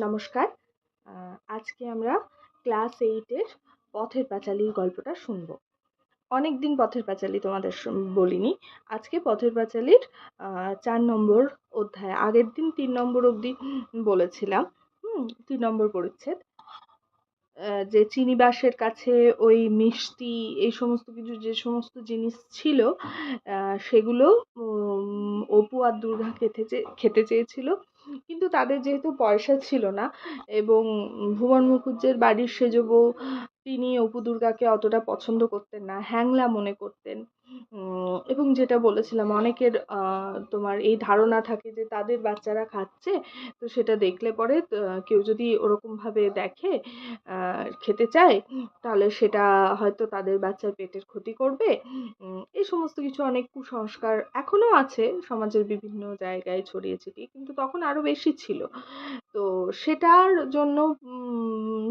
নমস্কার। আজকে আমরা ক্লাস এইটের পথের পাঁচালীর গল্পটা শুনব। অনেক দিন পথের পাঁচালী তোমাদের বলিনি। আজকে পথের পাঁচালীর চার নম্বর অধ্যায়, আগের দিন তিন নম্বর অবধি বলেছিলাম তিন নম্বর পরিচ্ছেদ। যে চিনিবাসের কাছে ওই মিষ্টি, এই সমস্ত কিছু, যে সমস্ত জিনিস ছিল সেগুলো অপু আর দুর্গা খেতে চে- খেতে চেয়েছিল। কিন্তু তাদের যেহেতু পয়সা ছিল না এবং ভুবন মুখুজ্জের বাড়ির সেজ বউ তিনি অপু দুর্গাকে অতটা পছন্দ করতেন না, হ্যাংলা মনে করতেন। এবং যেটা বলেছিলাম, অনেকের তোমার এই ধারণা থাকে যে তাদের বাচ্চারা খাচ্ছে, তো সেটা দেখলে পরে কেউ যদি ওরকমভাবে দেখে খেতে চায়, তাহলে সেটা হয়তো তাদের বাচ্চার পেটের ক্ষতি করবে। এই সমস্ত কিছু অনেক কুসংস্কার এখনও আছে সমাজের বিভিন্ন জায়গায় ছড়িয়ে ছিটিয়ে, কিন্তু তখন আরও বেশি ছিল। তো সেটার জন্য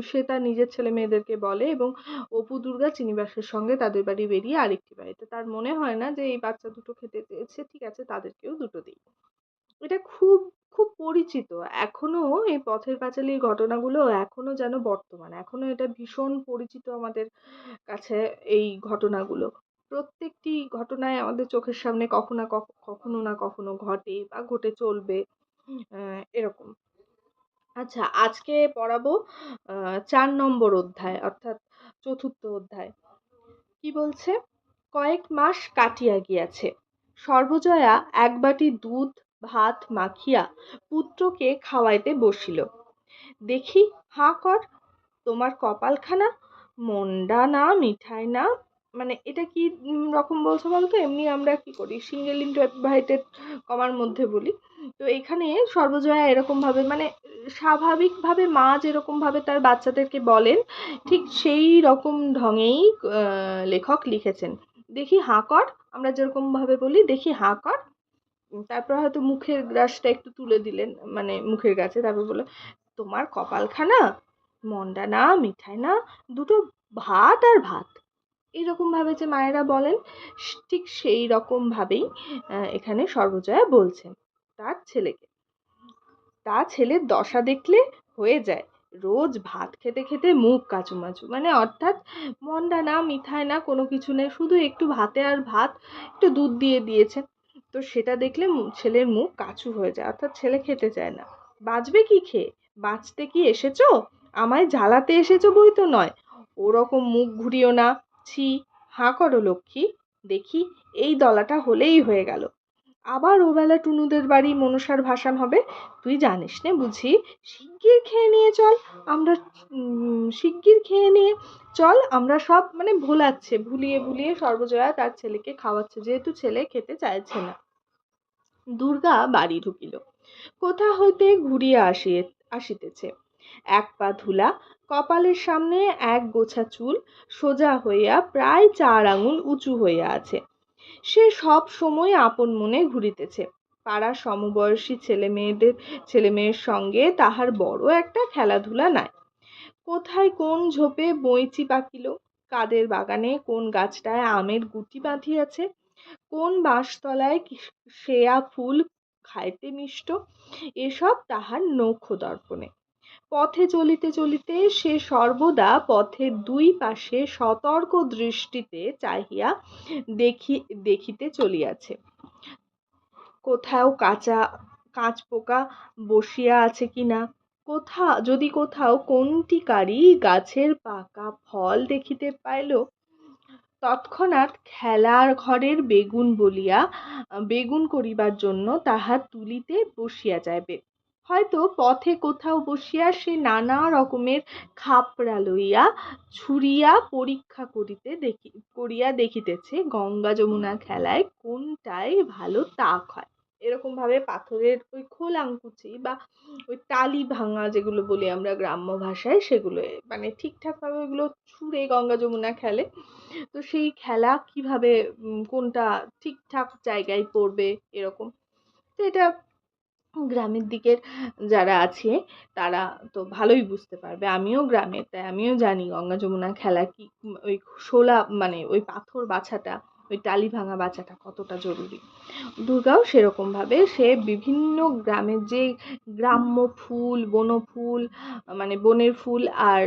সে তার নিজের ছেলে মেয়েদেরকে বলে এবং অপু দুর্গা চিনিবাসের সঙ্গে তাদের বাড়ি বেরিয়ে আরেকটি বাড়িতে তার মনে হয় না যে, এই বাচ্চা দুটো খেতে চেয়েছে, ঠিক আছে, তাদেরকেও দুটো দিই। এটা খুব খুব পরিচিত। এখনও এই পথের পাঁচালীর ঘটনাগুলো এখনও যেন বর্তমান। এখনও এটা ভীষণ পরিচিত আমাদের কাছে এই ঘটনাগুলো। প্রত্যেকটি ঘটনায় আমাদের চোখের সামনে কখনো না কখনো ঘটে বা ঘটে চলবে এরকম। আচ্ছা আজকে পড়াবো চার নম্বর অধ্যায়, অর্থাৎ চতুর্থ অধ্যায়। কি বলছে? কয়েক মাস কাটিয়া গিয়াছে। সর্বজয়া এক বাটি দুধ, ভাত মাখিয়া পুত্রকে খাওয়াইতে বসিল। দেখি, হাঁ কর, তোমার কপালখানা মন্ডা না, মিঠাই না মানে এটা কি রকম বলছো বলতো? এমনি আমরা কি করি? সিঙ্গেল ইনভাইটেড কমার মধ্যে বলি। তো এখানে সর্বজয়া এরকম ভাবে মানে স্বাভাবিকভাবে মা যেরকম ভাবে তার বাচ্চাদেরকে বলেন, ঠিক সেই রকম ঢঙেই লেখক লিখেছেন। দেখি হাঁ কর, আমরা যেরকম ভাবে বলি, দেখি হাঁ কর। তারপর হয়তো মুখের গ্রাসটা একটু তুলে দিলেন মানে মুখের কাছে তারপর বলে তোমার কপালখানা, মন্ডা না, মিঠাই না, দুটো ভাত আর ভাত। এইরকম ভাবে যে মায়েরা বলেন ঠিক সেই রকম ভাবেই এখানে সর্বজয়া বলছেন তার ছেলেকে। তা ছেলের দশা দেখলে হয়ে যায়। রোজ ভাত খেতে খেতে মুখ কাচুমাচু। মানে অর্থাৎ মন্ডা না মিঠাই না কোনো কিছু নেই, শুধু একটু ভাতে আর ভাত, একটু দুধ দিয়ে দিয়েছে তো সেটা দেখলে ছেলের মুখ কাচু হয়ে যায়, অর্থাৎ ছেলে খেতে চায় না। বাঁচবে কি খেয়ে? বাঁচতে কি এসেছ? আমায় জ্বালাতে এসেছ বই তো নয়। ওরকম মুখ ঘুরিও না। ছি, হাঁ করো লক্ষ্মী। দেখি, এই দলাটা হলেই হয়ে গেল। আবার ওবেলা টুনুদের বাড়ি মনসার ভাসান হবে। তুই জানিস নে বুঝি, শিগগির খেয়ে নিয়ে চল, আমরা শিগগির খেয়ে নিয়ে চল, আমরা সব মানে ভোলাচ্ছে, ভুলিয়ে ভুলিয়ে সর্বজয়া তার ছেলেকে খাওয়াচ্ছে, যেহেতু ছেলে খেতে চাইছে না। দুর্গা বাড়ি ঢুকিল। কোথা হইতে ঘুরিয়া আসিয়ে, আসিতেছে। এক পা ধুলা, কপালের সামনে এক গোছা চুল, সোজা হইয়া প্রায় চার আঙুল উঁচু হইয়া আছে। সে সব সময় আপন মনে ঘুরিতেছে। পাড়ার সমবয়সী ছেলে মেয়েদের, ছেলে মেয়ের সঙ্গে তাহার বড় একটা খেলাধুলা নাই। কোথায় কোন ঝোপে বইচি পাকিল কাদের বাগানে কোন গাছটায় আমের গুটি বাঁধিয়াছে, কোন বাঁশতলায় শেয়া ফুল খাইতে মিষ্ট, এসব তাহার নখ দর্পণে। পথে চলিতে চলিতে সে সর্বদা পথের দুই পাশে সতর্ক দৃষ্টিতে চাহিয়া দেখি, দেখিতে চলিয়াছে। কোথাও কাঁচা, কাঁচ পোকা বসিয়া আছে কিনা? কোথা, যদি কোথাও কোনটিকারই গাছের পাকা ফল দেখিতে পাইল, তৎক্ষণাৎ খেলার ঘরের বেগুন বলিয়া, বেগুন করিবার জন্য তাহা তুলিতে বসিয়া যাইবে। হয়তো পথে কোথাও বসিয়া সে নানা রকমের খাপড়া লইয়া ছুরিয়া পরীক্ষা করিতে দেখি, করিয়া দেখিতেছে গঙ্গা যমুনা খেলায় কোনটায় ভালো তাক হয়। এরকম ভাবে পাথরের ওই খোল আঙ্কুচি বা ওই টালি ভাঙা যেগুলো বলি আমরা গ্রাম্য ভাষায় সেগুলো মানে ঠিকঠাক ভাবে ওইগুলো ছুঁড়ে গঙ্গা যমুনা খেলে। তো সেই খেলা কীভাবে কোনটা ঠিকঠাক জায়গায় পড়বে এরকম। তো এটা গ্রামের দিকের যারা আছে, তারা তো ভালোই বুঝতে পারবে। আমিও গ্রামের, তাই আমিও জানি গঙ্গা যমুনা খেলা কি, ওই শোলা মানে ওই পাথর বাছাটা ওই টালি ভাঙা বাঁচাটা কতটা জরুরি? দুর্গাও সেরকমভাবে সে বিভিন্ন গ্রামের যে গ্রাম্য ফুল বনফুল মানে বনের ফুল আর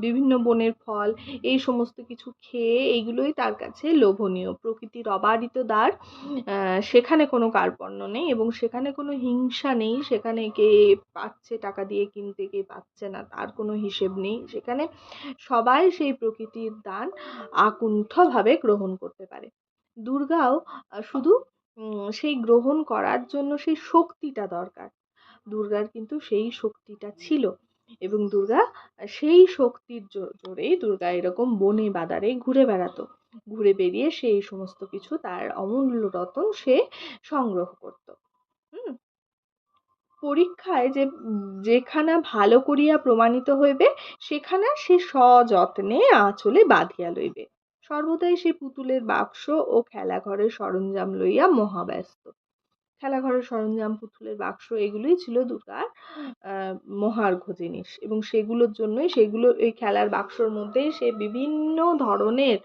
বিভিন্ন বনের ফল, এই সমস্ত কিছু খেয়ে এইগুলোই তার কাছে লোভনীয়। প্রকৃতির অবারিত দ্বার সেখানে কোনো কার্পণ্য নেই এবং সেখানে কোনো হিংসা নেই। সেখানে কে পাচ্ছে টাকা দিয়ে কিনতে, কে পাচ্ছে না, তার কোনো হিসেব নেই। সেখানে সবাই সেই প্রকৃতির দান আকুণ্ঠভাবে গ্রহণ করতে পারে। দুর্গাও শুধু সেই গ্রহণ করার জন্য সেই শক্তিটা দরকার। দুর্গার কিন্তু সেই শক্তিটা ছিল এবং দুর্গা সেই শক্তির জোরেই দুর্গা এরকম বনে বাদারে ঘুরে বেড়াতো। ঘুরে বেরিয়ে সেই সমস্ত কিছু তার অমূল্য রতন সে সংগ্রহ করত। হুম? পরীক্ষায় যে, যেখানা ভালো করিয়া প্রমাণিত হইবে, সেখানা সে সযত্নে আঁচলে বাঁধিয়া লইবে। সর্বদাই সে পুতুলের বাক্স ও খেলাঘরের সরঞ্জাম লইয়া মহাব্যস্ত। খেলাঘরের সরঞ্জাম, পুতুলের বাক্স, এগুলোই ছিল দুর্গার মহার্ঘ জিনিস এবং সেগুলোর জন্যই সেগুলো এই খেলার বাক্সর মধ্যেই সে বিভিন্ন ধরনের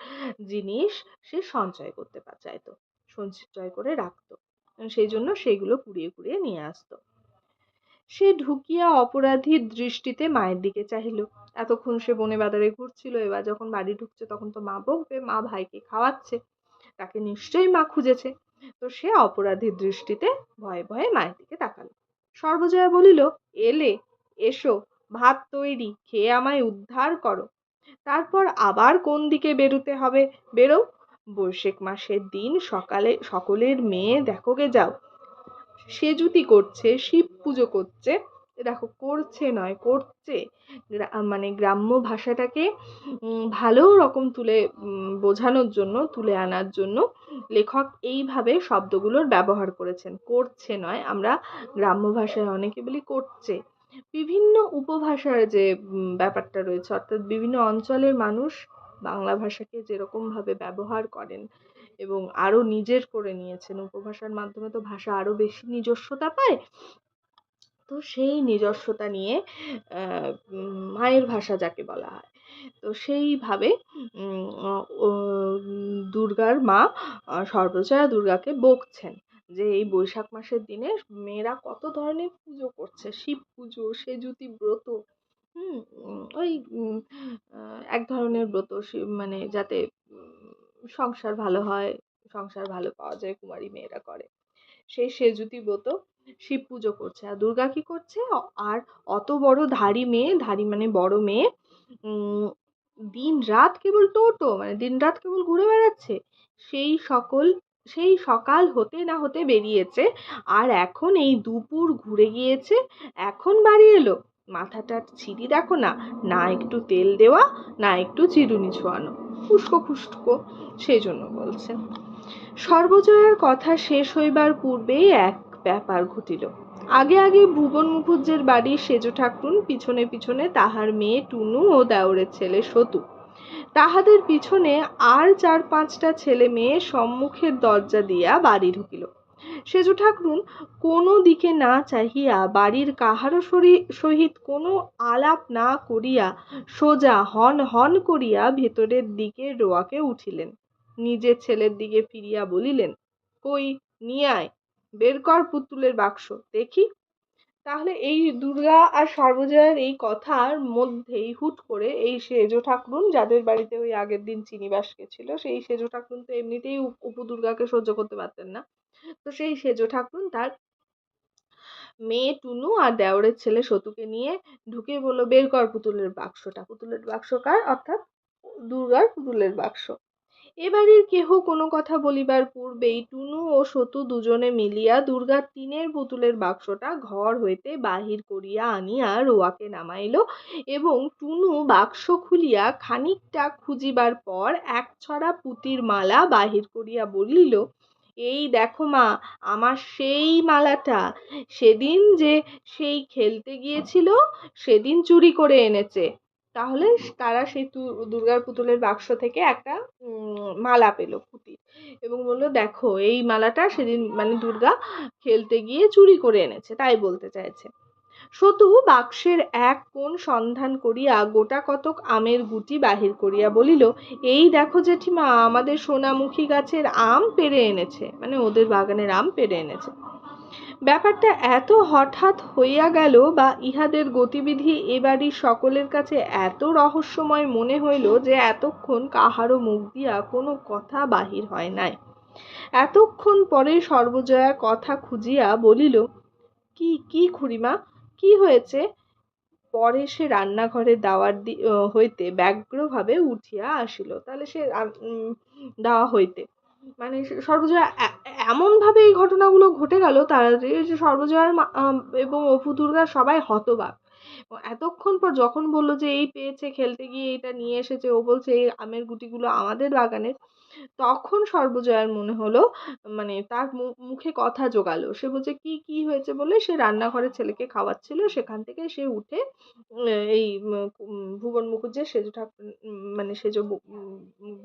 জিনিস সে সঞ্চয় করতে চাইতো, সঞ্চয় করে রাখতো। সেই জন্য সেগুলো কুড়িয়ে কুড়িয়ে নিয়ে আসতো। সে ঢুকিয়া অপরাধীর দৃষ্টিতে মায়ের দিকে চাহিল। এতক্ষণ সে বনে বাজারে ঘুরছিল, এবার যখন বাড়ি ঢুকছে তখন তো মা বকবে, মা ভাইকে খাওয়াচ্ছে, তাকে নিশ্চয়ই মা খুঁজেছে। তো সে অপরাধীর দৃষ্টিতে ভয়ে ভয়ে মায়ের দিকে তাকালো। সর্বজয়া বলিল, এলে, এসো, ভাত তৈরি, খেয়ে আমায় উদ্ধার করো। তারপর আবার কোন দিকে বেরুতে হবে? বেরো। বৈশাখ মাসের দিন সকালে, সকলের মেয়ে দেখো গে যাও। সেজুতি করছে, শিব পুজো করছে। দেখো, করছে নয়, করছে। মানে গ্রাম্য ভাষাটাকে ভালো রকম তুলে বোঝানোর জন্য, তুলে আনার জন্য লেখক এইভাবে শব্দগুলোর ব্যবহার করেছেন। করছে নয়, আমরা গ্রাম্য ভাষায় অনেকে বলি করছে। বিভিন্ন উপভাষার যে ব্যাপারটা রয়েছে, অর্থাৎ বিভিন্ন অঞ্চলের মানুষ বাংলা ভাষাকে যেরকমভাবে ব্যবহার করেন এবং আরও নিজের করে নিয়েছেন। উপভাষার মাধ্যমে তো ভাষা আরও বেশি নিজস্বতা পায়। তো সেই নিজস্বতা নিয়ে মায়ের ভাষা যাকে বলা হয়। তো সেইভাবে দুর্গার মা সর্বজয়া দুর্গাকে বকছেন যে এই বৈশাখ মাসের দিনে মেয়েরা কত ধরনের পুজো করছে। শিব পুজো, সেজুতি ব্রত, হুম, ওই এক ধরনের ব্রত মানে যাতে সংসার ভালো হয়, সংসার ভালো পাওয়া যায়, কুমারী মেয়েরা করে। সেই সেজুতি ব্রত, শিব পুজো করছে। আর দুর্গা কি করছে? আর অত বড় ধাড়ি মেয়ে, ধাড়ি মানে বড় মেয়ে দিন রাত কেবল টোটো মানে দিন রাত কেবল ঘুরে বেড়াচ্ছে। সেই সকল, সেই সকাল হতে না হতে বেরিয়েছে। আর এখন এই দুপুর ঘুরে গিয়েছে, এখন বাড়ি এলো। মাথাটার ছিঁড়ি দেখো না না একটু তেল দেওয়া, না একটু চিরুনি ছোঁয়ানো। খুস্কো খুস্কো সেই জন্য বলছে। সর্বজয়ার কথা শেষ হইবার পূর্বেই এক ব্যাপার ঘটিল। আগে আগে ভুবন মুখুজ্জের বাড়ির সেজ ঠাকুরুন পিছনে পিছনে তাহার মেয়ে টুনু ও দেওরের ছেলে সতু। তাহাদের পিছনে আর চার পাঁচটা ছেলে মেয়ে সম্মুখের দরজা দিয়া বাড়ি ঢুকিল। সেজ ঠাকরুন কোনো দিকে না চাহিয়া বাড়ির কাহারও সহিত কোনো আলাপ না করিয়া সোজা হন হন করিয়া ভেতরের দিকে রোয়াকে উঠিলেন। নিজের ছেলের দিকে ফিরিয়া বলিলেন, কই, নিয়ে আয়, বের কর পুতুলের বাক্স, দেখি? তাহলে এই দুর্গা আর সর্বজয়ার এই কথার মধ্যেই হুট করে এই সেজ ঠাকুরুন, যাদের বাড়িতে ওই আগের দিন চিনিবাস গেছিল, সেই সেজ ঠাকুরুন তো এমনিতেই উপু দুর্গাকে সহ্য করতে পারতেন না। তো সেই সেজ ঠাকুরুন তার মেয়ে টুনু আর দেওরের ছেলে সতুকে নিয়ে ঢুকে বলল, বের কর পুতুলের বাক্সটা। পুতুলের বাক্স কার? অর্থাৎ দুর্গার পুতুলের বাক্স। এ বাড়ির কেহ কোনো কথা বলিবার পূর্বেই টুনু ও সতু দুজনে মিলিয়া দুর্গার টিনের পুতুলের বাক্সটা ঘর হইতে বাহির করিয়া আনিয়া রোয়াকে নামাইল এবং টুনু বাক্স খুলিয়া খানিকটা খুঁজিবার পর এক ছড়া পুঁতির মালা বাহির করিয়া বলিল এই দেখো মা, আমার সেই মালাটা। সেদিন যে সেই খেলতে গিয়েছিল, সেদিন চুরি করে এনেছে। তাহলে তারা সেই দুর্গার পুতুলের বাক্স থেকে একটা মালা পেল পুঁতির এবং বলল, দেখো, এই মালাটা সেদিন মানে দুর্গা খেলতে গিয়ে চুরি করে এনেছে। তাই বলতে চাইছে। সতু বাক্সের এক কোণ সন্ধান করিয়া গোটা কতক আমের গুটি বাহির করিয়া বলিল, এই দেখো জেঠিমা, আমাদের সোনামুখী গাছের আম পেরে এনেছে। মানে ওদের বাগানের আম পেরে এনেছে। ব্যাপারটা এত হঠাৎ হইয়া গেল বা ইহাদের গতিবিধি এ বাড়ির সকলের কাছে এত রহস্যময় মনে হইল যে এতক্ষণ কাহারও মুখ দিয়া কোনো কথা বাহির হয় নাই। এতক্ষণ পরে সর্বজয়া কথা খুঁজিয়া বলিল, কি কি খুড়িমা কি হয়েছে? পরে সে রান্নাঘরে দাওয়ার দি হইতে ব্যগ্রভাবে উঠিয়া আসিল। তাহলে সে দাওয়া হইতে। মানে সর্বজয়া এমনভাবে এই ঘটনাগুলো ঘটে গেল তাড়াতাড়ি যে সর্বজয়ার এবং অপু দুর্গা সবাই হতবাক। এতক্ষণ পর যখন বলল যে, এই পেয়েছে, খেলতে গিয়ে এটা নিয়ে এসেছে। ও বলছে, এই আমের গুটিগুলো আমাদের বাগানের। তখন সর্বজয়ার মনে হলো মানে তার মুখে কথা জোগালো। সে বলছে, কি কি হয়েছে? বলে সে রান্নাঘরে ছেলেকে খাওয়াচ্ছিল। সেখান থেকে সে উঠে এই ভুবন মুখুজ্জের সেজ ঠাকুর মানে সেজ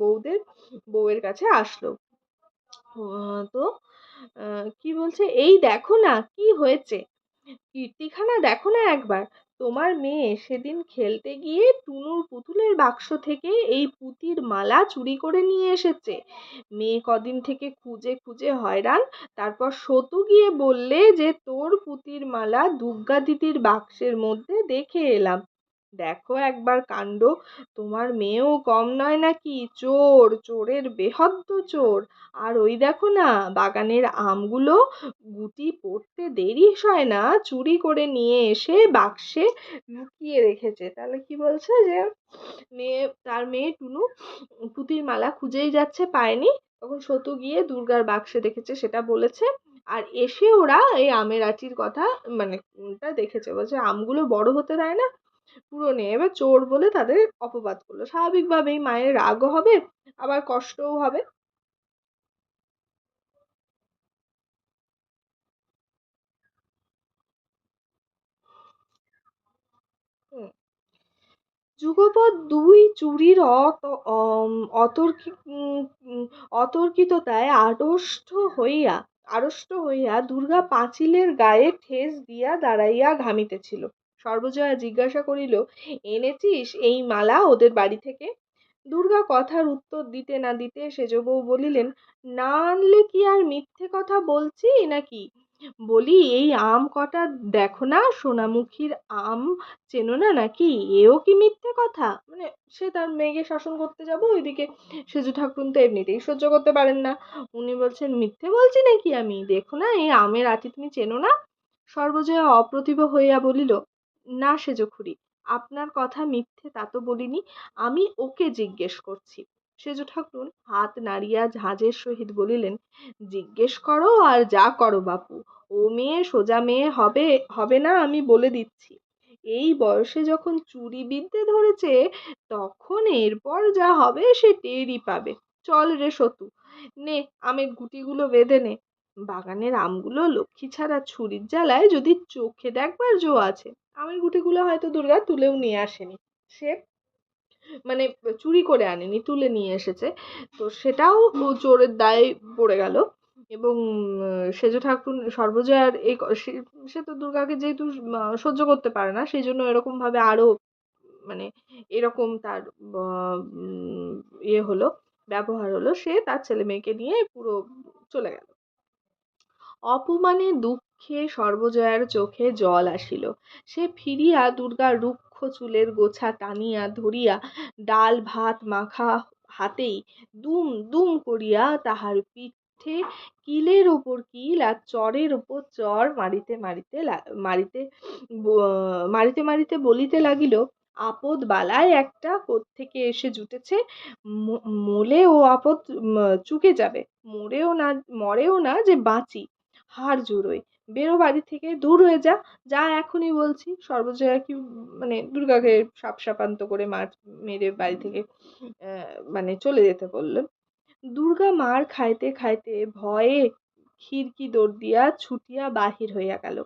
বউদের, বউয়ের কাছে আসলো। তো কি বলছে? এই দেখো না, কি হয়েছে? কীর্তিখানা দেখো না একবার। তোমার মেয়ে সেদিন খেলতে গিয়ে টুনুর পুতুলের বাক্স থেকে এই পুঁতির মালা চুরি করে নিয়ে এসেছে। মেয়ে কদিন থেকে খুঁজে খুঁজে হয়রান, তারপর সতু গিয়ে বললে যে, তোর পুঁতির মালা দুর্গা দিদির বাক্সের মধ্যে দেখে এলাম। দেখো একবার কাণ্ড। তোমার মেয়েও কম নয় নাকি? চোর, চোরের বেহদ্দ চোর। আর ওই দেখো না, বাগানের আমগুলো গুটি পড়তে দেরি হয় না, চুরি করে নিয়ে এসে বাক্সে লুকিয়ে রেখেছে। তাহলে কি বলছে যে, মেয়ে, তার মেয়ে টুনু পুঁতির মালা খুঁজেই যাচ্ছে পায়নি। তখন সতু গিয়ে দুর্গার বাক্সে দেখেছে, সেটা বলেছে। আর এসে ওরা এই আমের আটির কথা মানে দেখেছে। বলছে, আমগুলো বড় হতে দেয় না পুরো এবার চোর বলে তাদের অপবাদ করল। স্বাভাবিকভাবেই মায়ের রাগও হবে, আবার কষ্টও হবে। যুগপৎ দুই চুরির অতর্কিততায় আড়ষ্ট হইয়া আড়ষ্ট হইয়া দুর্গা পাঁচিলের গায়ে ঠেস দিয়া দাঁড়াইয়া ঘামিতেছিল। সর্বজয়া জিজ্ঞাসা করিল, এনেছিস এই মালা ওদের বাড়ি থেকে? দুর্গা কথার উত্তর দিতে না দিতে সেজ বউ বলিলেন, না আনলে কি আর মিথ্যে কথা বলছি নাকি? বলি, এই আম কটা দেখো না, সোনামুখীর আম চেনো না নাকি? এও কি মিথ্যে কথা? মানে সে তার মেয়েকে শাসন করতে যাব ওইদিকে, সেজু ঠাকুর তো এমনিতেই সহ্য করতে পারেন না। উনি বলছেন, মিথ্যে বলছি নাকি আমি? দেখো না, এই আমের আটি তুমি চেনো না? সর্বজয়া অপ্রতিভ হইয়া বলিল না সেজখুড়ি আপনার কথা মিথ্যে তা তো বলিনি, আমি ওকে জিজ্ঞেস করছি। সেজ ঠাকুর হাত নাড়িয়া ঝাঁঝের সহিত বলিলেন, জিজ্ঞেস করো আর যা করো বাপু, ও মেয়ে সোজা মেয়ে হবে হবে না আমি বলে দিচ্ছি। এই বয়সে যখন চুরি বিদ্যে ধরেছে, তখন এরপর যা হবে সে টেরই পাবে। চল রে সতু, নে আমের গুটিগুলো বেঁধে নে। বাগানের আমগুলো লক্ষ্মী ছাড়া ছুরির জ্বালায় যদি চোখে দেখবার জো আছে। আমের গুটিগুলো হয়তো দুর্গা তুলেও নিয়ে আসেনি। সে মানে চুরি করে আনেনি, তুলে নিয়ে এসেছে। তো সেটাও চোরের দায়ে পড়ে গেল এবং সেজ ঠাকুর সর্বজয়ার এই সে তো দুর্গাকে যেহেতু সহ্য করতে পারে না, সেই জন্য এরকমভাবে আরও মানে এরকম তার ইয়ে হলো, ব্যবহার হলো। সে তার ছেলে মেয়েকে নিয়ে পুরো চলে গেল। অপমানে দুঃখে সর্বজয়ার চোখে জল আসিল। সে ফিরিয়া দুর্গার রুক্ষ চুলের গোছা টানিয়া ধরিয়া ডাল ভাত মাখা হাতেই দুম দুম করিয়া তাহার পিঠে কিলের ওপর কিল আর চরের ওপর চর মারিতে মারিতে মারিতে মারিতে মারিতে বলিতে লাগিল, আপদ বালায় একটা কোত্থেকে এসে জুটেছে মলে ও আপদ চুকে যাবে। মরেও না মরেও না যে বাঁচি। হাড় জোড়োয় বেরো বাড়ি থেকে দূর হয়ে যা যা এখনই বলছি। সর্বজয়া কি মানে দুর্গাকে সাপ সাপান্ত করে মার, মেরে বাড়ি থেকে মানে চলে যেতে বললেন দুর্গা মার খাইতে খাইতে ভয়ে খিড়কি দৌড় দিয়া ছুটিয়া বাহির হইয়া গেল।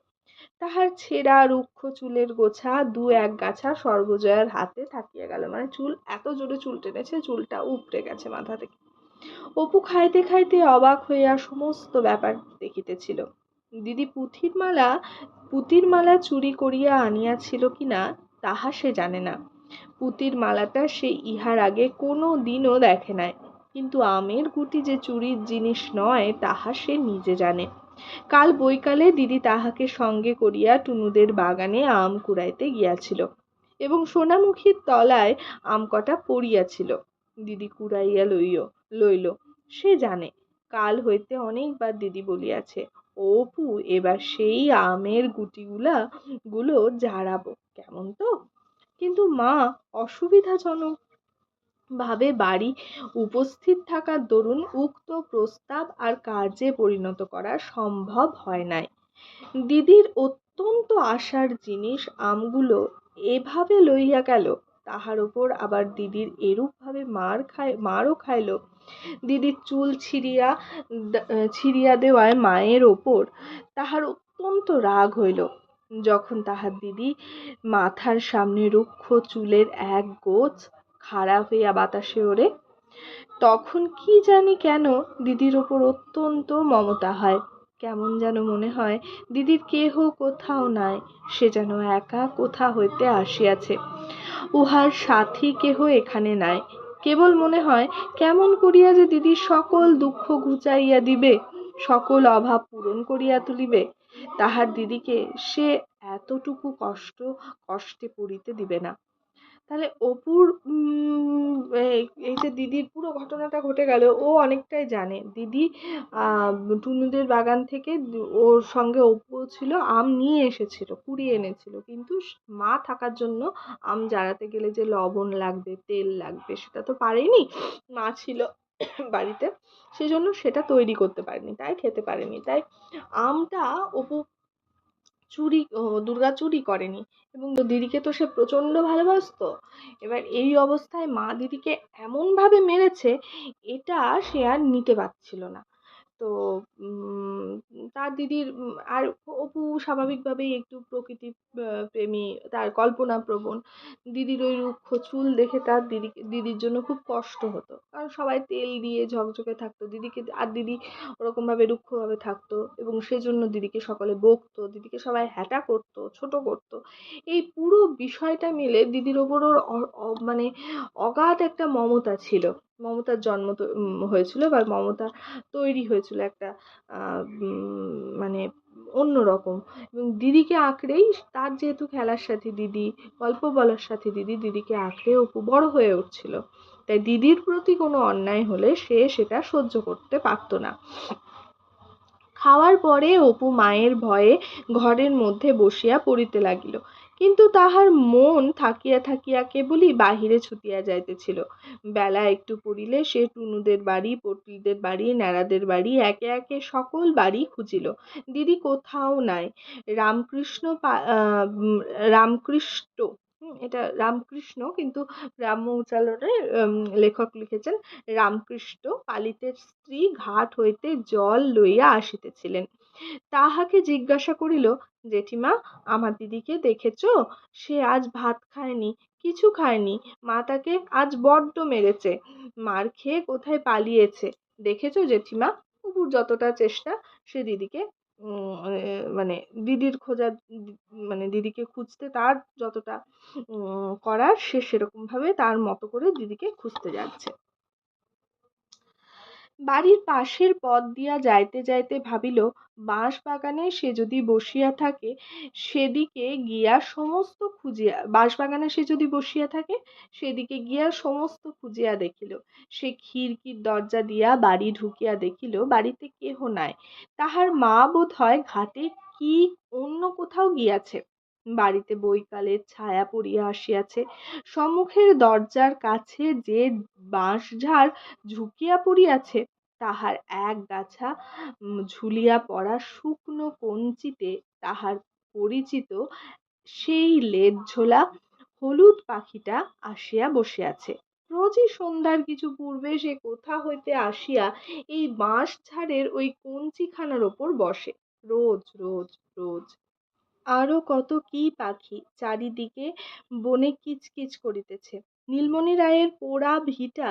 তাহার ছেঁড়া রুক্ষ চুলের গোছা দু এক গাছা সর্বজয়ার হাতে থাকিয়া গেল। মানে চুল এত জোরে চুল টেনেছে, চুলটা উপড়ে গেছে মাথা থেকে। অপু খাইতে খাইতে অবাক হইয়া সমস্ত ব্যাপার দেখিতেছিল। দিদি পুঁথির মালা পুঁতির মালা চুরি করিয়া আনিয়াছিল কিনা তাহা সে জানে না। পুঁতির মালাটা সে ইহার আগে কোনো দিনও দেখে নাই। কিন্তু আমের গুটি যে চুরির জিনিস নয়, তাহা সে নিজে জানে। কাল বৈকালে দিদি তাহাকে সঙ্গে করিয়া টুনুদের বাগানে আম কুড়াইতে গিয়াছিল এবং সোনামুখীর তলায় আম কটা পড়িয়াছিল। দিদি কুড়াইয়া লইও লইল। সে জানে, কাল হইতে অনেকবার দিদি বলিয়াছে, অপু, এবার সেই আমের গুটিগুলা গুলো ঝাড়াবো, কেমন তো? কিন্তু মা, অসুবিধাজনক। ভাবে বাড়ি উপস্থিত থাকার দরুন উক্ত প্রস্তাব আর কার্যে পরিণত করা সম্ভব হয় নাই। দিদির অত্যন্ত আশার জিনিস আমগুলো এভাবে লইয়া গেল তাহার ওপর আবার দিদির এরূপভাবে মার খায়, মারও খাইল। দিদির চুল ছিঁড়িয়া ছিঁড়িয়া দেওয়ায় মায়ের ওপর তাহার অত্যন্ত রাগ হইল। যখন তাহার দিদি মাথার সামনে রুক্ষ চুলের এক গোছ খাড়া হইয়া বাতাসে ওড়ে, তখন কি জানি কেন দিদির ওপর অত্যন্ত মমতা হয়। কেমন যেন মনে হয় দিদির কেহ কোথাও নাই, সে যেন একা কোথা হইতে আসিয়াছে। উহার সাথী কেহ এখানে নাই। কেবল মনে হয়, কেমন করিয়া যে দিদির সকল দুঃখ ঘুচাইয়া দিবে, সকল অভাব পূরণ করিয়া তুলিবে, তাহার দিদিকে সে এতটুকু কষ্ট, কষ্টে পড়িতে দিবে না। তাহলে অপুর এই যে দিদির পুরো ঘটনাটা ঘটে গেল, ও অনেকটাই জানে। দিদি টুনুদের বাগান থেকে ওর সঙ্গে অপুও ছিল, আম নিয়ে এসেছিল, কুড়িয়ে এনেছিল। কিন্তু মা থাকার জন্য আম জারাতে গেলে যে লবণ লাগবে, তেল লাগবে, সেটা তো পারেনি। মা ছিল বাড়িতে, সেজন্য সেটা তৈরি করতে পারেনি, তাই খেতে পারেনি। তাই আমটা অপু চুরি দুর্গা চুরি করেনি। এবং দিদিকে তো সে প্রচণ্ড ভালোবাসত। এবার এই অবস্থায় মা দিদিকে এমনভাবে মেরেছে, এটা সে আর নিতে পারছিল না। তো তার দিদির আর অপু স্বাভাবিকভাবেই একটু প্রকৃতি প্রেমী, তার কল্পনাপ্রবণ দিদির ওই রুক্ষ চুল দেখে তার দিদিকে দিদির জন্য খুব কষ্ট হতো। কারণ সবাই তেল দিয়ে ঝকঝকে থাকতো। দিদিকে, আর দিদি ওরকমভাবে রুক্ষভাবে থাকতো এবং সেজন্য দিদিকে সকলে বকতো, দিদিকে সবাই হ্যাটা করতো, ছোট করতো। এই পুরো বিষয়টা মিলে দিদির ওপর ওর মানে অগাধ একটা মমতা ছিল। মমতার জন্ম হয়েছিল বা মমতা তৈরি হয়েছিল একটা মানে অন্য রকম। এবং দিদিকে আঁকড়েই তার যেহেতু খেলার সাথে দিদি, গল্প বলার সাথে দিদি, দিদিকে আঁকড়ে অপু বড় হয়ে উঠছিল। তাই দিদির প্রতি কোনো অন্যায় হলে সে সেটা সহ্য করতে পারত না। খাওয়ার পরে অপু মায়ের ভয়ে ঘরের মধ্যে বসিয়া পড়িতে লাগিল। কিন্তু তাহার মন থাকিয়া থাকিয়া কেবলই বাহিরে ছুটিয়া যাইতেছিল। বেলা একটু পড়িলে সে টুনুদের বাড়ি, পটলিদের বাড়ি, ন্যাড়াদের বাড়ি, একে একে সকল বাড়ি খুঁজিল। দিদি কোথাও নাই। রামকৃষ্ণ রামকৃষ্ট এটা রামকৃষ্ণ কিন্তু গ্রাম্য উচ্চারণে লেখক লিখেছেন রামকৃষ্ণ পালিতের স্ত্রী ঘাট হইতে জল লইয়া আসিতেছিলেন। তাহাকে জিজ্ঞাসা করিল, জেঠিমা, আমার দিদিকে দেখেছ? সে আজ ভাত খায়নি, কিছু খায়নি। মা তাকে আজ বড্ড মেরেছে। মার খেয়ে কোথায় পালিয়েছে? দেখেছ জেঠিমা? অপুর যতটা চেষ্টা, সে দিদিকে মানে দিদির খোঁজার মানে দিদিকে খুঁজতে তার যতটা করার, সে সেরকমভাবে তার মতো করে দিদিকে খুঁজতে যাচ্ছে। বাড়ির পাশের পথ দিয়া যাইতে যাইতে ভাবিল বাঁশবাগানে সে যদি বসিয়া থাকে, সেদিকে গিয়া সমস্ত খুঁজিয়া বাঁশবাগানে সে যদি বসিয়া থাকে, সেদিকে গিয়া সমস্ত খুঁজিয়া দেখিল। সে খিড়কির দরজা দিয়া বাড়ি ঢুকিয়া দেখিল, বাড়িতে কেহ নাই। তাহার মা বোধ হয় ঘাটে কি অন্য কোথাও গিয়াছে। বাড়িতে বৈকালের ছায়া পড়িয়া আসিয়াছে। সম্মুখের দরজার কাছে যে বাঁশঝাড় ঝুঁকিয়া পড়িয়াছে, তাহার এক গাছা ঝুলিয়া পড়া শুকনো কঞ্চিতে তাহার পরিচিত সেই লেজঝোলা হলুদ পাখিটা আসিয়া বসিয়াছে। রোজই সন্ধ্যার কিছু পূর্বে সে কোথা হইতে আসিয়া এই বাঁশঝাড়ের ওই কঞ্চিখানার ওপর বসে। রোজ রোজ রোজ। আরও কত কী পাখি চারিদিকে বনে কিচকিচ করিতেছে। নীলমণি রায়ের পোড়া ভিটা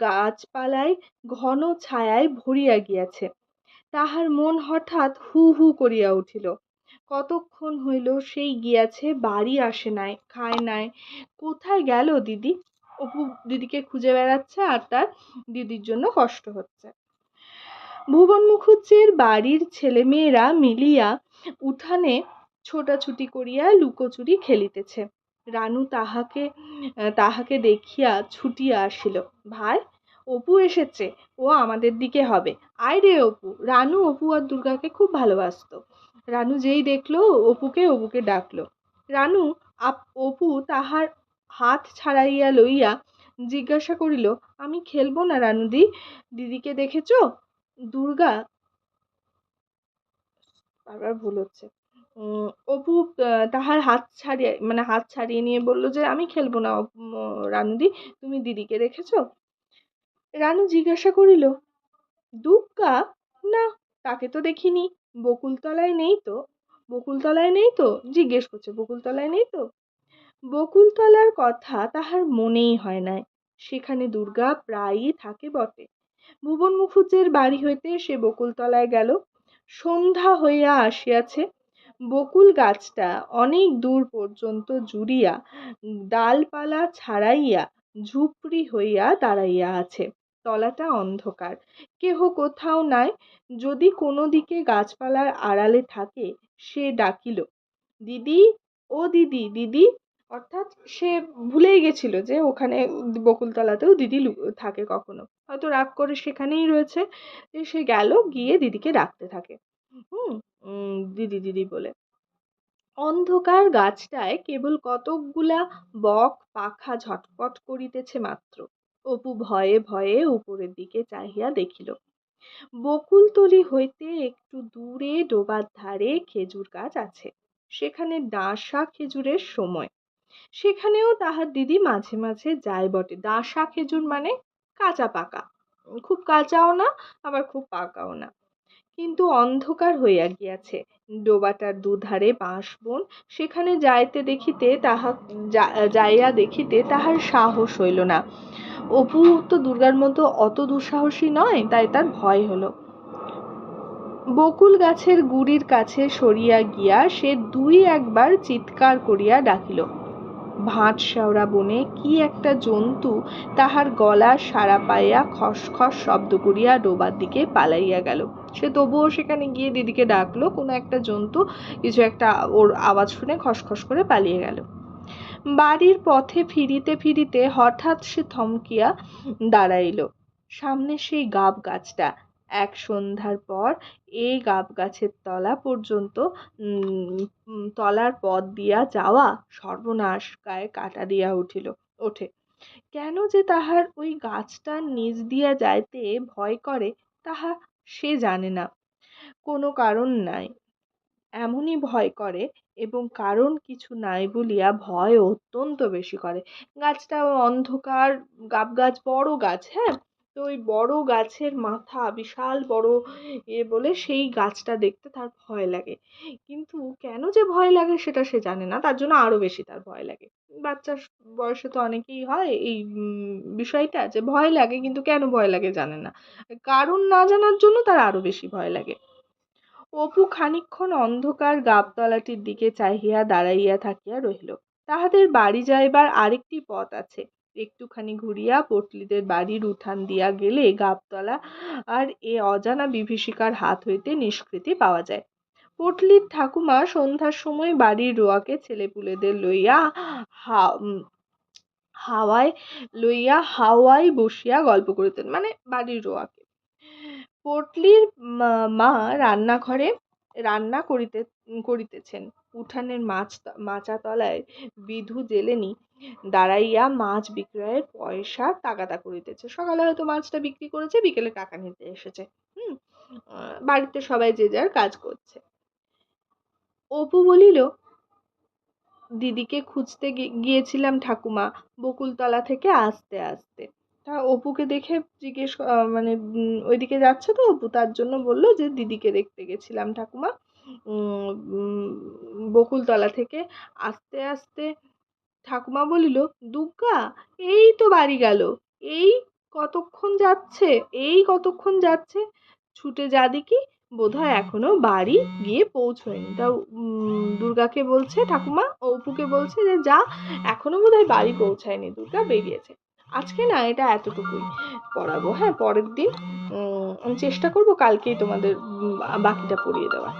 গাছপালায় ঘন ছায়ায় ভরিয়া গিয়াছে। তাহার মন হঠাৎ হু হু করিয়া উঠিল। কতক্ষণ হইল, সেই গিয়াছে, বাড়ি আসে নাই, খায় নাই। কোথায় গেল দিদি? অপু দিদিকে খুঁজে বেড়াচ্ছে আর তার দিদির জন্য কষ্ট হচ্ছে। ভুবন মুখুজ্জের বাড়ির ছেলেমেয়েরা মিলিয়া উঠানে ছোটাছুটি করিয়া লুকোচুরি খেলিতেছে। রানু তাহাকে তাহাকে দেখিয়া ছুটিয়া আসিল। ভাই, অপু এসেছে। ও আমাদের দিকে হবে। আয় রে অপু। রানু, অপু আর দুর্গাকে খুব ভালোবাসতো। রানু যেই দেখল, অপুকে অপুকে ডাকলো। রানু, আপ, অপু তাহার হাত ছাড়াইয়া লইয়া জিজ্ঞাসা করিল, আমি খেলব না রানুদি দিদিকে দেখেছ? দুর্গা বারবার ভুল হচ্ছে। অপু তাহার হাত ছাড়িয়ে মানে হাত ছাড়িয়ে নিয়ে বলল যে, আমি খেলব না রানুদি, তুমি দিদিকে রেখেছ রানু জিজ্ঞাসা করিল দুগ্গা না, তাকে তো দেখিনি। বকুলতলায় নেই তো? বকুলতলায় নেই তো? জিজ্ঞেস করছে, বকুলতলায় নেই তো? বকুলতলার কথা তাহার মনেই হয় নাই। সেখানে দুর্গা প্রায়ই থাকে বটে। ভুবন মুখুজ্জের বাড়ি হইতে সে বকুলতলায় গেল। সন্ধ্যা হইয়া আসিয়াছে। বকুল গাছটা অনেক দূর পর্যন্ত জুড়িয়া ডালপালা ছাড়াইয়া ঝুপড়ি হইয়া দাঁড়াইয়া আছে। তলাটা অন্ধকার। কেহ কোথাও নাই। যদি কোনো দিকে গাছপালার আড়ালে থাকে, সে ডাকিল, দিদি, ও দিদি দিদি। অর্থাৎ সে ভুলেই গেছিল যে ওখানে বকুলতলাতেও দিদি থাকে কখনো। হয়তো রাগ করে সেখানেই রয়েছে। সে গেল, গিয়ে দিদিকে ডাকতে থাকে। হুম দিদি দিদি বলে। অন্ধকার গাছটায় কেবল কতকগুলা বক পাখা ঝটপট করিতেছে মাত্র। অপু ভয়ে ভয়ে উপরের দিকে চাহিয়া দেখিল। বকুলতলি হইতে একটু দূরে ডোবার ধারে খেজুর গাছ আছে। সেখানে ডাঁশা খেজুরের সময়। সেখানেও তাহার দিদি মাঝে মাঝে যায় বটে। ডাঁশা খেজুর মানে কাঁচা পাকা। খুব কাঁচাও না, আবার খুব পাকাও না। কিন্তু অন্ধকার হইয়া গিয়াছে। ডোবাটার দুধারে বাঁশবন সেখানে যাইতে দেখিতে তাহা যাইয়া দেখিতে তাহার সাহস হইল না। অপু তো দুর্গার মতো অত দুঃসাহসী নয়, তাই তার ভয় হলো। বকুল গাছের গুড়ির কাছে সরিয়া গিয়া সে দুই একবার চিৎকার করিয়া ডাকিল ভাঁট শেওড়া বনে কি একটা জন্তু তাহার গলা সাড়া পাইয়া খসখস শব্দ করিয়া ডোবার দিকে পালাইয়া গেল। সে তবুও সেখানে গিয়ে দিদিকে ডাকলো, কোনো একটা জন্তু কিছু একটা ওর আওয়াজ শুনে খসখস করে পালিয়ে গেল। বাড়ির পথে ফিরিতে ফিরিতে হঠাৎ সে থমকিয়া দাঁড়াইল। সামনে সেই গাব গাছটা। এক সন্ধ্যার পর এই গাব গাছের তলা পর্যন্ত তলার পথ দিয়া যাওয়া সর্বনাশ গায়ে কাটা দিয়া উঠিল, ওঠে। কেন যে তাহার ওই গাছটার নিচ দিয়া যাইতে ভয় করে, তাহা সে জানে না। কোনো কারণ নাই। এমনই ভয় করে এবং কারণ কিছু নাই বলিয়া ভয় অত্যন্ত বেশি করে। গাছটা অন্ধকার, গাব গাছ বড় গাছ হ্যাঁ? তো ওই বড় গাছের মাথা, বিশাল বড় এ বলে সেই গাছটা দেখতে তার ভয় লাগে। কিন্তু কেন যে ভয় লাগে সেটা সে জানে না, তার জন্য আরও বেশি তার ভয় লাগে। বাচ্চার বয়সে তো অনেকেই হয় এই বিষয়টা যে ভয় লাগে কিন্তু কেন ভয় লাগে জানে না। কারণ না জানার জন্য তার আরও বেশি ভয় লাগে। অপু খানিকক্ষণ অন্ধকার গাবতলাটির দিকে চাহিয়া দাঁড়াইয়া থাকিয়া রহিল। তাহাদের বাড়ি যাইবার আরেকটি পথ আছে। একটুখানি ঘুরিয়া পটলিদের বাড়ির উঠান দিয়া গেলে গাবতলা আর এ অজানা বিভীষিকার হাত হইতে নিষ্কৃতি পাওয়া যায়। পটলির ঠাকুমা সন্ধ্যার সময় বাড়ির রোয়াকে ছেলেপুলেদের লইয়া হা হাওয়ায়, লইয়া হাওয়ায় বসিয়া গল্প করিতেন মানে বাড়ির রোয়াকে। পটলির মা রান্নাঘরে রান্না করিতে, করিতেছেন। উঠানের মাছ, মাচাতলায় বিধু জেলেনি। দাঁড়াইয়া মাছ বিক্রয়ের পয়সা তাগাদা করিতেছে। সকালে হয়তো মাছটা বিক্রি করেছে, বিকেলে টাকা নিতে এসেছে। হুম? বাড়িতে সবাই যে যার কাজ করছে। অপু বলিল, দিদিকে খুঁজতে গিয়েছিলাম ঠাকুমা, বকুলতলা থেকে আসতে আসতে। তা অপুকে দেখে জিজ্ঞেস মানে ওইদিকে যাচ্ছে তো অপু, তার জন্য বলল যে, দিদিকে দেখতে গেছিলাম ঠাকুমা বকুলতলা থেকে আসতে আসতে ঠাকুমা বলিল দুগ্গা এই তো বাড়ি গেল। এই কতক্ষণ যাচ্ছে? এই কতক্ষণ যাচ্ছে? ছুটে যা দেখি, বোধহয় এখনও বাড়ি গিয়ে পৌঁছয়নি। তা দুর্গাকে বলছে ঠাকুমা, অপুকে বলছে যে, যা, এখনও বোধহয় বাড়ি পৌঁছায়নি, দুর্গা বেরিয়েছে। আজকে না, এটা এতটুকুই। পড়াবো হ্যাঁ পরের দিন। আমি চেষ্টা করব কালকেই তোমাদের বাকিটা পড়িয়ে দেওয়ার।